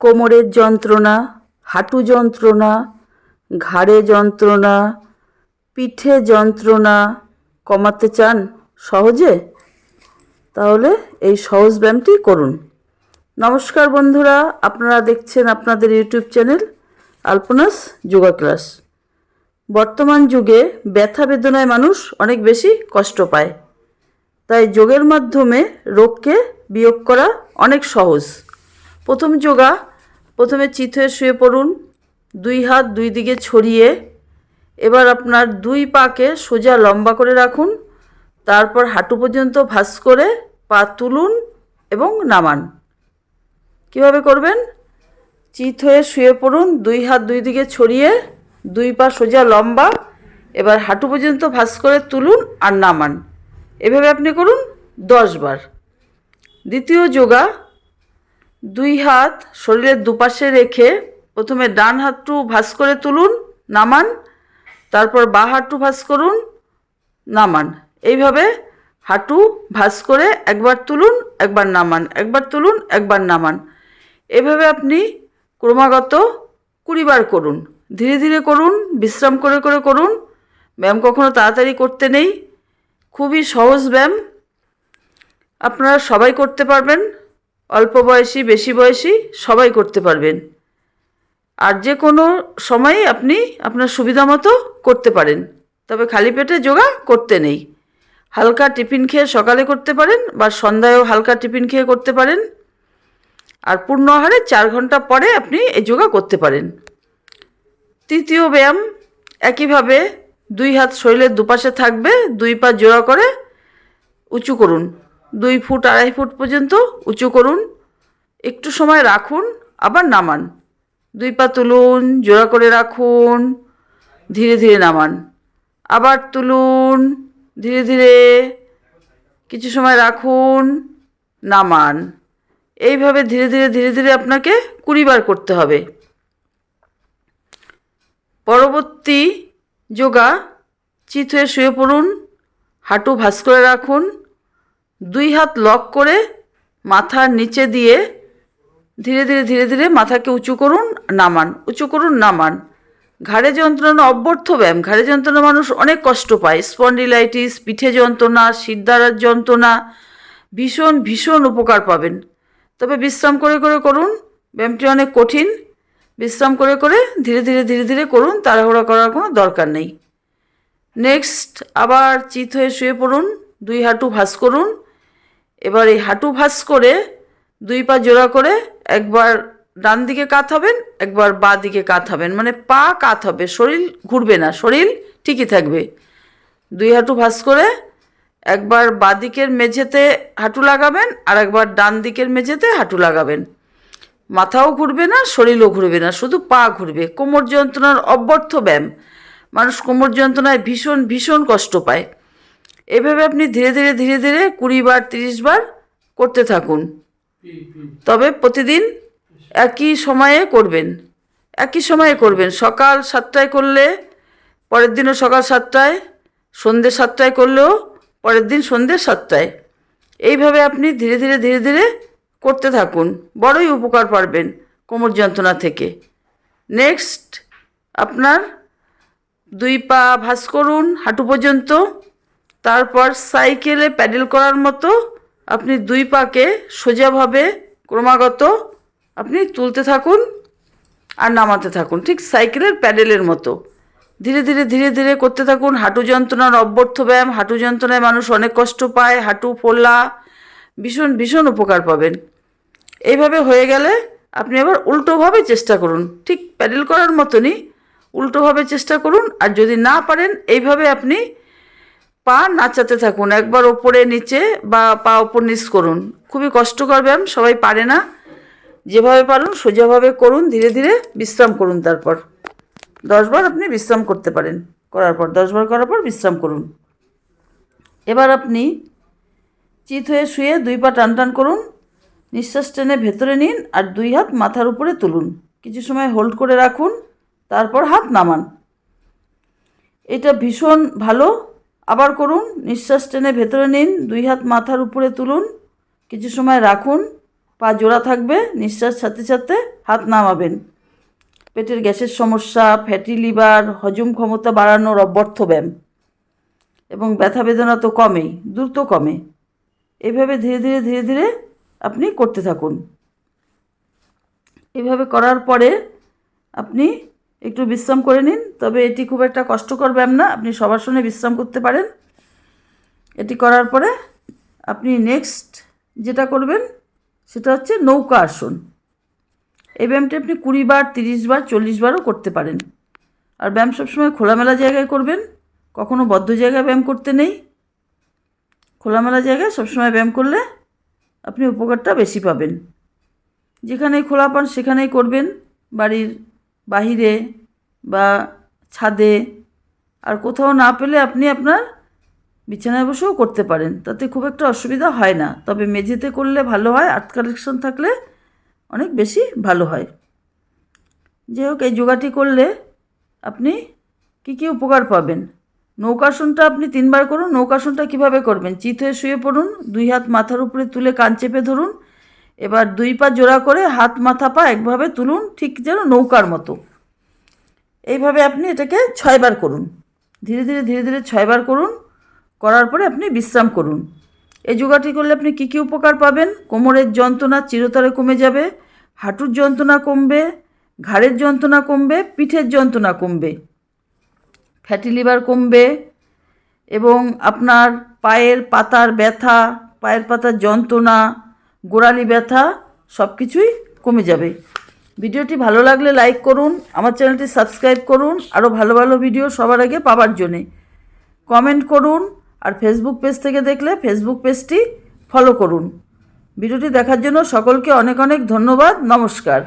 কোমরের যন্ত্রণা, হাঁটু যন্ত্রণা, ঘাড়ে যন্ত্রণা, পিঠে যন্ত্রণা কমাতে চান সহজে? তাহলে এই সহজ ব্যায়ামটি করুন। নমস্কার বন্ধুরা, আপনারা দেখছেন আপনাদের YouTube channel Alpanas yoga class. বর্তমান যুগে ব্যথা বেদনায় মানুষ অনেক বেশি কষ্ট পায়। তাই যোগের মাধ্যমে রোগকে বিয়োগ করা অনেক সহজ। প্রথম যোগা, প্রথমে চিত হয়ে শুয়ে পড়ুন, দুই হাত দুই দিকে ছড়িয়ে। এবার আপনার দুই পাকে সোজা লম্বা করে রাখুন, তারপর হাঁটু পর্যন্ত ভাঁজ করে পা তুলুন এবং নামান। কীভাবে করবেন? চিত হয়ে শুয়ে পড়ুন, দুই হাত দুই দিকে ছড়িয়ে, দুই পা সোজা লম্বা, এবার হাঁটু পর্যন্ত ভাঁজ করে তুলুন আর নামান। এভাবে আপনি করুন দশ বার। দ্বিতীয় যোগা দুই হাত শরীরের দুপাশে রেখে প্রথমে ডান হাতটু ভাঁজ করে তুলুন, নামান। তারপর বা হাঁটু ভাঁজ করুন, নামান। এইভাবে হাঁটু ভাঁজ করে একবার তুলুন, একবার নামান। একবার তুলুন, একবার নামান। এভাবে আপনি ক্রমাগত কুড়িবার করুন। ধীরে ধীরে করুন, বিশ্রাম করে করে করুন। ব্যায়াম কখনো তাড়াতাড়ি করতে নেই। খুবই সহজ ব্যায়াম। আপনারা সবাই করতে পারবেন। অল্প বয়সী, বেশি বয়সী সবাই করতে পারবেন। আর যে কোনো সময়ে আপনি আপনার সুবিধা মতো করতে পারেন। তবে খালি পেটে যোগা করতে নেই। হালকা টিফিন খেয়ে সকালে করতে পারেন বা সন্ধ্যায়ও হালকা টিফিন খেয়ে করতে পারেন। আর পূর্ণ আহারে চার ঘণ্টা পরে আপনি এই যোগা করতে পারেন। তৃতীয় ব্যায়াম, একইভাবে দুই হাত শরীরের দুপাশে থাকবে, দুই পা জোড়া করে উঁচু করুন। দুই ফুট, আড়াই ফুট পর্যন্ত উঁচু করুন। একটু সময় রাখুন, আবার নামান। দুই পা তুলুন, জোড়া করে রাখুন, ধীরে ধীরে নামান। আবার তুলুন, ধীরে ধীরে কিছু সময় রাখুন, নামান। এইভাবে ধীরে ধীরে ধীরে ধীরে আপনাকে কুড়িবার করতে হবে। পরবর্তী যোগা চিত হয়ে শুয়ে পড়ুন, হাঁটু ভাঁজ করে রাখুন। দুই হাত লক করে মাথার নিচে দিয়ে ধীরে ধীরে ধীরে ধীরে মাথাকে উঁচু করুন, নামান। উঁচু করুন, নামান। ঘাড়ে যন্ত্রণা অব্যর্থ ব্যায়াম। ঘাড়ে যন্ত্রণা মানুষ অনেক কষ্ট পায়। স্পন্ডিলাইটিস, পিঠে যন্ত্রণা শিরদাঁড়ার যন্ত্রণা, ভীষণ ভীষণ উপকার পাবেন। তবে বিশ্রাম করে করে করুন। ব্যায়ামটি অনেক কঠিন। বিশ্রাম করে করে ধীরে ধীরে ধীরে ধীরে করুন। তাড়াহুড়া করার কোনো দরকার নেই। নেক্সট আবার চিত হয়ে শুয়ে পড়ুন। দুই হাঁটু ভাঁজ করুন। এবার এই হাঁটু ভাঁজ করে দুই পা জোড়া করে একবার ডান দিকে কাত হবেন, একবার বা দিকে কাত হবেন। মানে পা কাত হবে, শরীর ঘুরবে না, শরীর ঠিকই থাকবে। দুই হাঁটু ভাঁজ করে একবার বা দিকের মেঝেতে হাঁটু লাগাবেন আর একবার ডান দিকের মেঝেতে হাঁটু লাগাবেন। মাথাও ঘুরবে না, শরীরও ঘুরবে না, শুধু পা ঘুরবে। কোমর যন্ত্রণার অব্যর্থ ব্যায়াম। মানুষ কোমর যন্ত্রণায় ভীষণ ভীষণ কষ্ট পায়। এভাবে আপনি ধীরে ধীরে ধীরে ধীরে কুড়ি বার, তিরিশ বার করতে থাকুন। তবে প্রতিদিন একই সময়ে করবেন। একই সময়ে করবেন। সকাল সাতটায় করলে পরের দিনও সকাল সাতটায়, সন্ধ্যে সাতটায় করলেও পরের দিন সন্ধ্যে সাতটায়। এইভাবে আপনি ধীরে ধীরে ধীরে ধীরে করতে থাকুন। বড়ই উপকার পারবেন কোমর যন্ত্রণা থেকে। নেক্সট আপনার দুই পা ভাঁজ করুন হাঁটু পর্যন্ত। তারপর সাইকেলে প্যাডেল করার মতো আপনি দুই পাকে সোজাভাবে ক্রমাগত আপনি তুলতে থাকুন আর নামাতে থাকুন। ঠিক সাইকেলের প্যাডেলের মতো। ধীরে ধীরে ধীরে ধীরে করতে থাকুন। হাঁটু যন্ত্রণার অব্যর্থ ব্যায়াম। হাঁটু যন্ত্রণায় মানুষ অনেক কষ্ট পায়। হাঁটু ফোলা ভীষণ ভীষণ উপকার পাবেন। এইভাবে হয়ে গেলে আপনি আবার উল্টোভাবে চেষ্টা করুন। ঠিক প্যাডেল করার মতনই উল্টোভাবে চেষ্টা করুন। আর যদি না পারেন, এইভাবে আপনি পা নাচাতে থাকুন, একবার ওপরে, নিচে বা পা ওপর নিচ করুন। খুবই কষ্টকর ব্যায়াম, সবাই পারে না। যেভাবে পারুন, সোজাভাবে করুন, ধীরে ধীরে বিশ্রাম করুন তারপর। দশবার আপনি বিশ্রাম করতে পারেন করার পর, দশবার করার পর বিশ্রাম করুন। এবার আপনি চিত হয়ে শুয়ে দুই পা টান টান করুন, নিঃশ্বাস টেনে ভেতরে নিন আর দুই হাত মাথার উপরে তুলুন। কিছু সময় হোল্ড করে রাখুন, তারপর হাত নামান। এটা ভীষণ ভালো আবার করুন, নিঃশ্বাস টেনে ভেতরে নিন, দুই হাত মাথার উপরে তুলুন, কিছু সময় রাখুন, পা জোড়া থাকবে, নিঃশ্বাস সাথে সাথে হাত নামাবেন। পেটের গ্যাসের সমস্যা, ফ্যাটি লিভার, হজম ক্ষমতা বাড়ানোর অব্যর্থ ব্যায়াম। এবং ব্যথা বেদনা তো কমেই, দ্রুত কমে। এভাবে ধীরে ধীরে ধীরে ধীরে আপনি করতে থাকুন। এভাবে করার পরে আপনি একটু বিশ্রাম করে নিন, তবে এটি খুব একটা কষ্টকর ব্যায়াম না, আপনি সবার সঙ্গে বিশ্রাম করতে পারেন। এটি করার পরে আপনি নেক্সট যেটা করবেন, সেটা হচ্ছে নৌকা আসন। এই ব্যায়ামটি আপনি কুড়ি বার, তিরিশ বার, চল্লিশ বারও করতে পারেন। আর ব্যায়াম সবসময় খোলামেলা জায়গায় করবেন, কখনো বদ্ধ জায়গায় ব্যায়াম করতে নেই। খোলামেলা জায়গায় সবসময় ব্যায়াম করলে আপনি উপকারটা বেশি পাবেন। যেখানেই খোলা পান সেখানেই করবেন, বাড়ির বাহিরে বা ছাদে আর কোথাও না পেলে আপনি আপনার বিছানায় বসেও করতে পারেন। তাতে খুব একটা অসুবিধা হয় না। তবে মেঝেতে করলে ভালো হয়, আর্ট কালেকশন থাকলে অনেক বেশি ভালো হয়। যাই হোক, এই যোগাটি করলে আপনি কী কী উপকার পাবেন? নৌকাসনটা আপনি তিনবার করুন। নৌকাসনটা কীভাবে করবেন? চিত হয়ে শুয়ে পড়ুন, দুই হাত মাথার উপরে তুলে কান চেপে ধরুন এবার দুই পা জোড়া করে হাত মাথা পা একভাবে তুলুন, ঠিক যেন নৌকার মতো। এইভাবে আপনি এটাকে ছয়বার করুন। ধীরে ধীরে ধীরে ধীরে ছয়বার করুন, করার পরে আপনি বিশ্রাম করুন। এই যোগাটি করলে আপনি কী কী উপকার পাবেন? কোমরের যন্ত্রণা চিরতরে কমে যাবে, হাঁটুর যন্ত্রণা কমবে, ঘাড়ের যন্ত্রণা কমবে, পিঠের যন্ত্রণা কমবে, ফ্যাটি লিভার কমবে এবং আপনার পায়ের পাতার ব্যথা, পায়ের পাতার যন্ত্রণা গোড়ালি ব্যথা সব কিছুই কমে যাবে। ভিডিওটি ভালো লাগলে লাইক করুন, আমার চ্যানেলটি সাবস্ক্রাইব করুন, আরও ভালো ভালো ভিডিও সবার আগে পাওয়ার জন্যে। কমেন্ট করুন আর ফেসবুক পেজ থেকে দেখলে ফেসবুক পেজটি ফলো করুন। ভিডিওটি দেখার জন্য সকলকে অনেক অনেক ধন্যবাদ, নমস্কার।